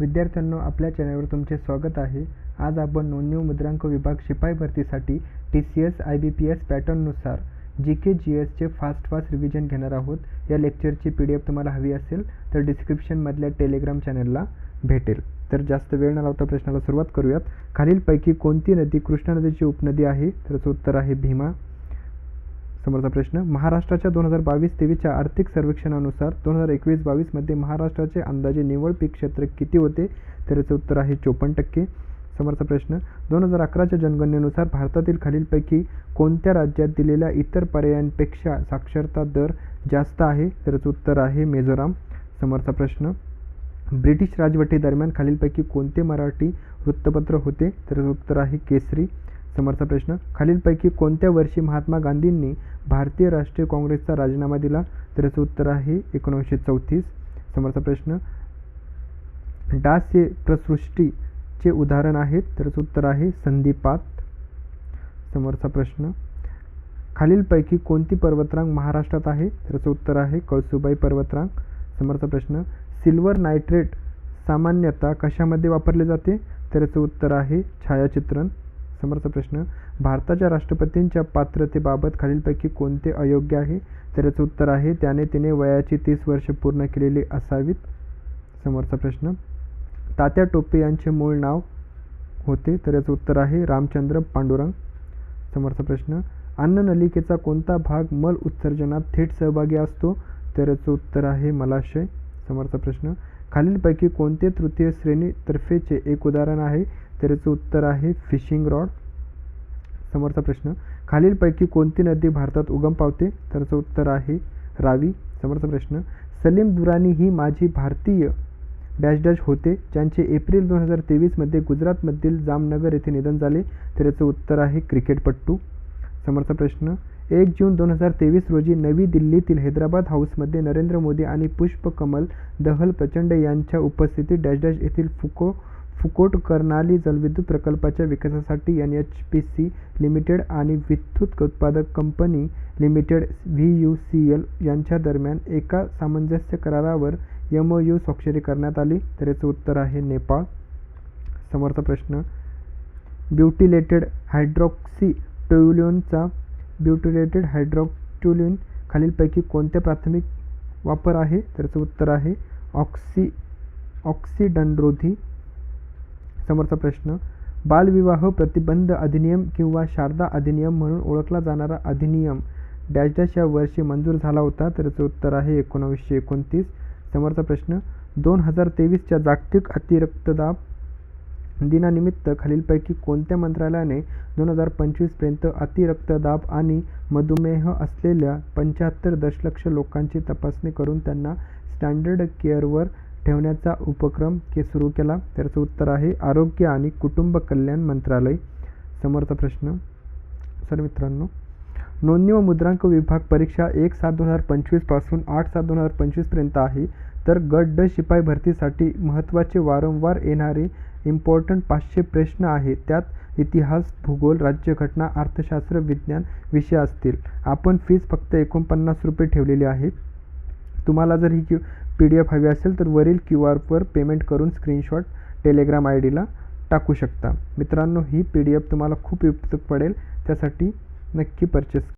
विद्यार्थ्यांनो आपल्या चॅनलवर तुमचे स्वागत आहे. आज आपण नोंदणी मुद्रांक विभाग शिपाई भरतीसाठी T C S I B P S पॅटर्ननुसार G K G एसचे फास्ट फास्ट रिव्हिजन घेणार आहोत. या लेक्चरची पी डी एफ तुम्हाला हवी असेल तर डिस्क्रिप्शनमधल्या टेलिग्राम चॅनलला भेटेल. तर जास्त वेळ न लावता प्रश्नाला सुरुवात करूयात. खालीलपैकी कोणती नदी कृष्णा नदीची उपनदी आहे? तर उत्तर आहे भीमा. समोरचा प्रश्न महाराष्ट्राच्या दोन हजार बावीस तेवीसच्या आर्थिक सर्वेक्षणानुसार दोन हजार एकवीस बावीसमध्ये महाराष्ट्राचे अंदाजे निव्वळ पीक क्षेत्र किती होते? तर याचं उत्तर आहे चोपन्न टक्के. समोरचा प्रश्न दोन हजार अकराच्या जनगणनेनुसार भारतातील खालीलपैकी कोणत्या राज्यात दिलेल्या इतर पर्यायांपेक्षा साक्षरता दर जास्त आहे? तर याचं उत्तर आहे मिझोराम. समोरचा प्रश्न ब्रिटिश राजवटीदरम्यान खालीलपैकी कोणते मराठी वृत्तपत्र होते? तर उत्तर आहे केसरी. समोरचा प्रश्न खालीलपैकी कोणत्या वर्षी महात्मा गांधींनी भारतीय राष्ट्रीय काँग्रेसचा राजीनामा दिला? तर याचं उत्तर आहे एकोणीसशे चौतीस. समोरचा प्रश्न डास हे प्रसृष्टीचे उदाहरण आहेत? तर याचं उत्तर आहे संधिपात समोरचा प्रश्न खालीलपैकी कोणती पर्वतरांग महाराष्ट्रात आहे? तर याचं उत्तर आहे कळसुबाई पर्वतरांग. समोरचा प्रश्न सिल्वर नायट्रेट सामान्यतः कशामध्ये वापरले जाते? तर याचं उत्तर आहे छायाचित्रण. समोरचा प्रश्न भारताच्या राष्ट्रपतींच्या पात्रतेबाबत खालीलपैकी कोणते अयोग्य आहे? तर याचं उत्तर आहे त्याने तिने वयाची तीस वर्ष पूर्ण केलेली असावीत. समोरचा प्रश्न तात्या टोपे यांचे मूळ नाव होते तर याचं उत्तर आहे रामचंद्र पांडुरंग. समोरचा प्रश्न अन्ननलिकेचा कोणता भाग मल उत्सर्जनात थेट सहभागी असतो? तर याचं उत्तर आहे मलाशय. समोरचा प्रश्न खालीलपैकी कोणते तृतीय श्रेणीतर्फेचे एक उदाहरण आहे? त्याचं उत्तर आहे फिशिंग रॉड. समोरचा प्रश्न खालीलपैकी कोणती नदी भारतात उगम पावते? त्याचं उत्तर आहे रावी. समोरचा प्रश्न सलीम दुरानी ही माझी भारतीय डॅश डॅश होते ज्यांचे एप्रिल दोन हजार तेवीसमध्ये गुजरातमधील जामनगर येथे निधन झाले. तर याचं उत्तर आहे क्रिकेटपट्टू समोरचा प्रश्न एक जून दोन हजार तेवीस रोजी नवी दिल्लीतील हैदराबाद हाऊसमध्ये नरेंद्र मोदी आणि पुष्पकमल दहल प्रचंड यांच्या उपस्थितीत डॅश डॅश येथील फुको फुकोट कर्नाली जलविद्युत प्रकल्पाच्या विकासासाठी N H P C limited आणि विद्युत उत्पादक company limited V U C L यांच्या दरम्यान एका सामंजस्य करारावर एम ओ यू स्वाक्षरी करण्यात आली. तर याचं उत्तर आहे नेपाळ. समोरचा प्रश्न ब्युटिलेटेड हायड्रॉक्सी ट्युल्युनचा ब्युटिलेटेड हायड्रॉक्ट्युल्युन खालीलपैकी कोणत्या प्राथमिक वापर आहे? त्याचं उत्तर आहे ऑक्सी ऑक्सिडनरोधी समोरचा प्रश्न. बालविवाह प्रतिबंध अधिनियम किंवा शारदा अधिनियम म्हणून ओळखला जाणारा अधिनियम डॅश डॅश या वर्षी मंजूर झाला होता तर याचं उत्तर आहे एकोणावीसशे एकोणतीस. समोरचा प्रश्न. दोन हजार तेवीसच्या जागतिक अतिरक्तदाब दिनानिमित्त खालीलपैकी कोणत्या मंत्रालयाने दोन हजार पंचवीसपर्यंत अतिरक्तदाब आणि मधुमेह असलेल्या पंच्याहत्तर दशलक्ष लोकांची तपासणी करून त्यांना स्टँडर्ड केअरवर ठेवण्याचा उपक्रम के सुरू केला. त्याचं उत्तर आहे आरोग्य आणि कुटुंब कल्याण मंत्रालय. समोरचा प्रश्न. सर मित्रांनो नोंदणी व मुद्रांक विभाग परीक्षा एक सात दोन हजार पंचवीसपासून आठ सात दोन हजार पंचवीसपर्यंत आहे. तर गट ड शिपाई भरतीसाठी महत्त्वाचे वारंवार येणारे इम्पॉर्टंट पाचशे प्रश्न आहेत. त्यात इतिहास भूगोल राज्यघटना अर्थशास्त्र विज्ञान विषय असतील. आपण फीज फक्त एकोणपन्नास रुपये ठेवलेली आहे. तुम्हाला जर ही क्यू पी डी एफ हवी असेल तर वरील क्यू आरवर पेमेंट करून स्क्रीनशॉट टेलिग्राम आय डीला टाकू शकता. मित्रांनो ही पी डी एफ तुम्हाला खूप उपयुक्त पडेल. त्यासाठी नक्की परचेस